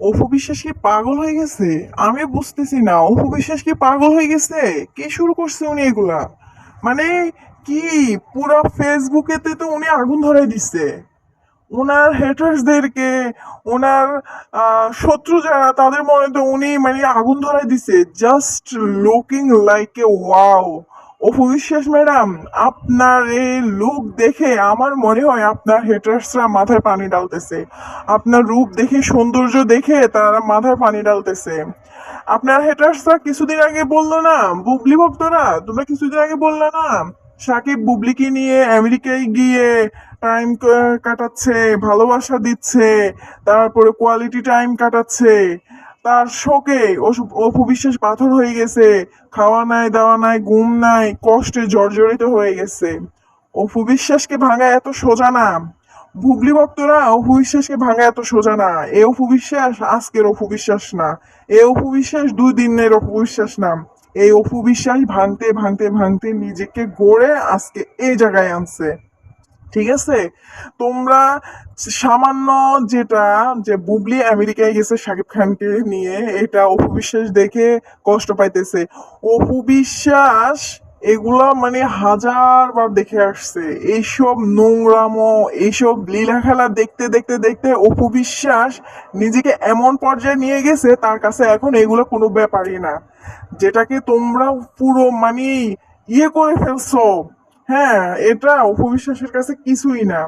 অপু বিশ্বাস কি পাগল হয়ে গেছে? আমি বুঝতেছি না, অপু বিশ্বাস কি পাগল হয়ে গেছে? কি শুরু করছে উনি এগুলা? মানে কি, পুরা ফেসবুকেতে তো উনি আগুন ধরাই দিচ্ছে ওনার হেটার্সদেরকে ওনার শত্রু যারা, তাদের মনে তো উনি মানে আগুন ধরাই দিছে just looking like a wow Apu Biswas madam, আপনার এই লুক দেখে আমার মনে হয় আপনার হেটার্সরা মাথায় পানি ডালতেছে আপনার রূপ দেখে, সৌন্দর্য দেখে তারা মাথায় পানি ডালতেছে আপনার হেটার্সরা কিছুদিন আগে বলল না, বুবলি ভক্তরা, তোমরা কিছুদিন আগে বলল না, সাকিব বুবলিকে নিয়ে আমেরিকায় গিয়ে টাইম কাটাচ্ছে, ভালোবাসা দিচ্ছে, তারপরে কোয়ালিটি টাইম কাটাচ্ছে। তার শোকে অপু বিশ্বাস পাথর হয়ে গেছে। খাওয়া নাই, দাওয়া নাই, ঘুম নাই, কষ্টে জর্জরিত হয়ে গেছে। অপু বিশ্বাসকে ভাঙা এত সোজা না। ভুগলি ভক্তরা অপু ভাঙা এত সোজা না। এ অপু বিশ্বাস আজকের অপু বিশ্বাস না। এ অপু বিশ্বাস দুই দিনের অপু বিশ্বাস না। এই অপু বিশ্বাস ভাঙতে ভাঙতে ভাঙতে নিজেকে গড়ে আজকে এই জায়গায় আনছে। ঠিক আছে? তোমরা সামান্য যেটা যে বুবলি আমেরিকায় গেছে শাকিব খানকে নিয়ে, এটা অপু বিশ্বাস দেখে কষ্ট পাইতেছে। অপু বিশ্বাস এগুলা মানে হাজার বার দেখে আসছে। এইসব নোংরামো, এইসব লীলা খেলা দেখতে দেখতে দেখতে অপু বিশ্বাস নিজেকে এমন পর্যায়ে নিয়ে গেছে, তার কাছে এখন এগুলো কোনো ব্যাপারই না। যেটাকে তোমরা পুরো মানে ইয়ে করে ফেলছো। হ্যাঁ এটা অপু বিশ্বাসের কাছে কিছুই না।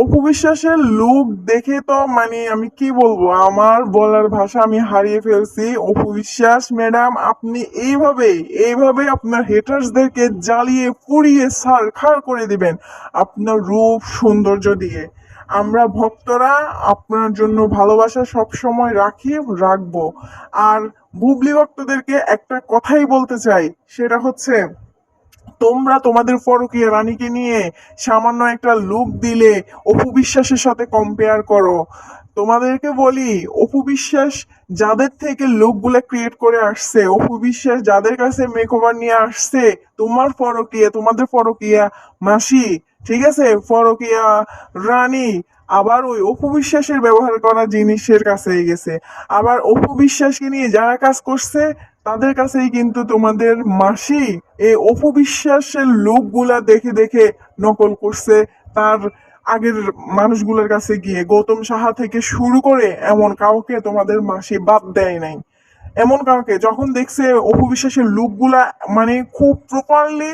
অপু বিশ্বাসের লুক দেখে তো মানে আমি কি বলব, আমার বলার ভাষা আমি হারিয়ে ফেলছি। অপু বিশ্বাস ম্যাডাম, আপনি এইভাবে এইভাবে আপনার হেটার্সদেরকে জ্বালিয়ে, পুড়িয়ে সার খার করে দিবেন আপনার রূপ, সৌন্দর্য দিয়ে। আমরা ভক্তরা আপনার জন্য ভালোবাসা সব সময় রাখি, রাখব। আর বুবলি ভক্তদেরকে একটা কথাই বলতে চাই, সেটা হচ্ছে তোমরা তোমাদের পরকীয়া রানীকে নিয়ে সামান্য একটা লুক দিলে অপু বিশ্বাসের সাথে কম্পেয়ার করো। তোমাদেরকে বলি, অপু বিশ্বাস যাদের থেকে লুকগুলো ক্রিয়েট করে আসছে, অপু বিশ্বাস যাদের কাছে মেকওভার নিয়ে আসছে, তোমার পরকীয়া তোমাদের পরকীয়া মাসি, ঠিক আছে? পরকীয়া রানী, আবার ওই অপু বিশ্বাসের ব্যবহার করা জিনিসের কাছেই গেছে। আবার অপু বিশ্বাসকে নিয়ে যারা কাজ করছে তাদের কাছেই কিন্তু তোমাদের মাসি এই অপবিশ্বাসের লোকগুলা দেখে দেখে নকল করছে। তার আগের মানুষগুলোর কাছে গিয়ে গৌতম সাহা থেকে শুরু করে এমন কাউকে তোমাদের মাসি বাদ দেয় নাই। এমন কাউকে যখন দেখছে অপু বিশ্বাসের লুকগুলা মানে খুব প্রপারলি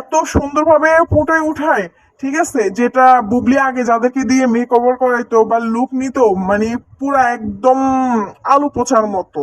এত সুন্দরভাবে ফুটে উঠায়, ঠিক আছে? যেটা বুবলি আগে যাদেরকে দিয়ে মেক ওভার করাইতো বা লুক নিত মানে পুরা একদম আলু পচার মতো।